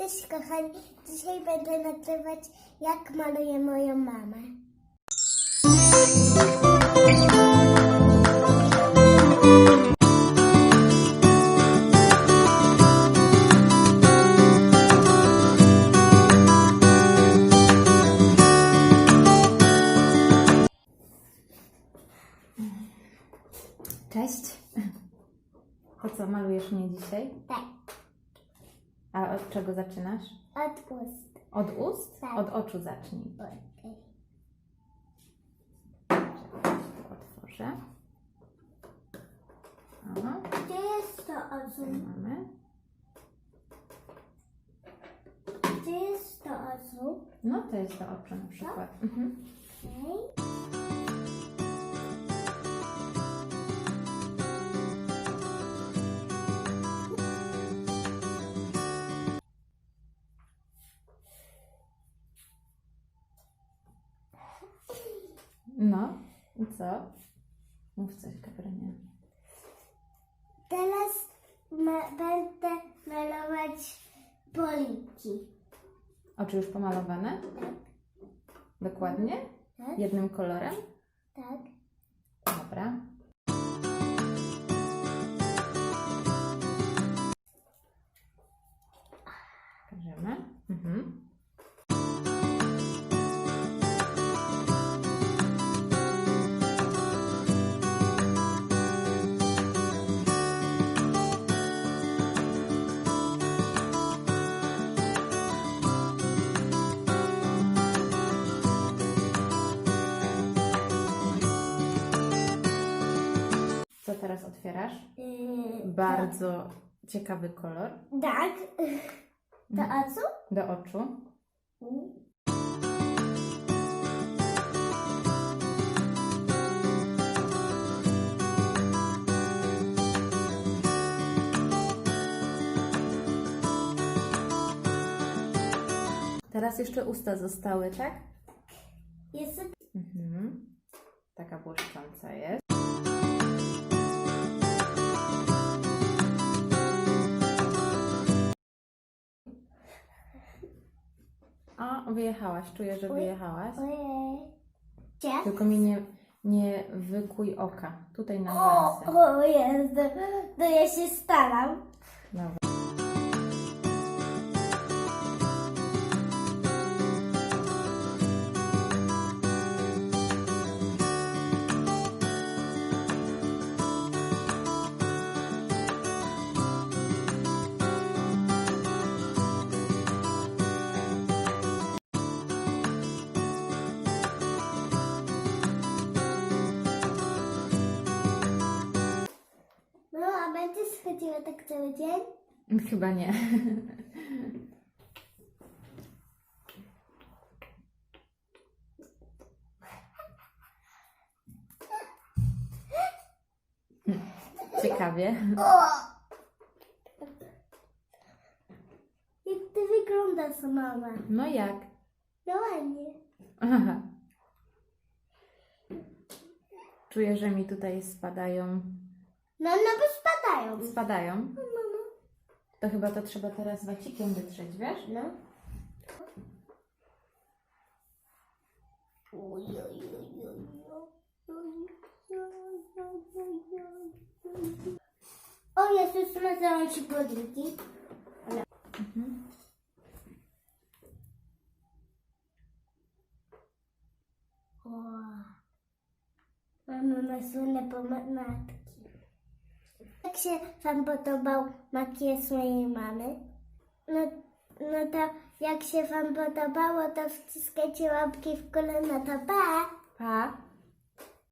Cześć kochani, dzisiaj będę nagrywać jak maluję moją mamę. Cześć. To co, malujesz mnie dzisiaj? Tak, A od czego zaczynasz? od ust. Od ust? Tak. Od oczu zacznij. Okej. Tu otworzę. Aha, Gdzie jest to tu oczu? mamy. Gdzie jest to oczu? No to jest to oczu na przykład. Mhm. Okej. No i co? Mów coś, Kaprynie. Teraz ma, będę malować poliki. Oczy już pomalowane? Tak, Dokładnie? tak, Jednym kolorem? tak. Dobra. Pokażemy. Mhm. Teraz otwierasz? Yy, Bardzo ciekawy kolor Tak. To oczu? do oczu. Teraz jeszcze usta zostały, tak? Jest Mhm. Taka błyszcząca jest. O, wyjechałaś. Czuję, że wyjechałaś. Ojej. Gdzie? Tylko mi nie, nie wykuj oka. Tutaj na O, o Jezu, to ja się staram. Dobra. Tak cały dzień? Chyba nie. Ciekawie. Jak ty wyglądasz, mama? No jak? No ładnie. Aha. Czuję, że mi tutaj spadają. No, no bo spadają. Spadają? No, no, no. To chyba to trzeba teraz wacikiem wytrzeć, wiesz? No. O Jezus, smazałam ci podryki. No. Mhm. O. Pomadki. Się Wam podobał makijaż mojej mamy? No, no to jak się Wam podobało, to wciskajcie łapki w górę, no to pa! Pa.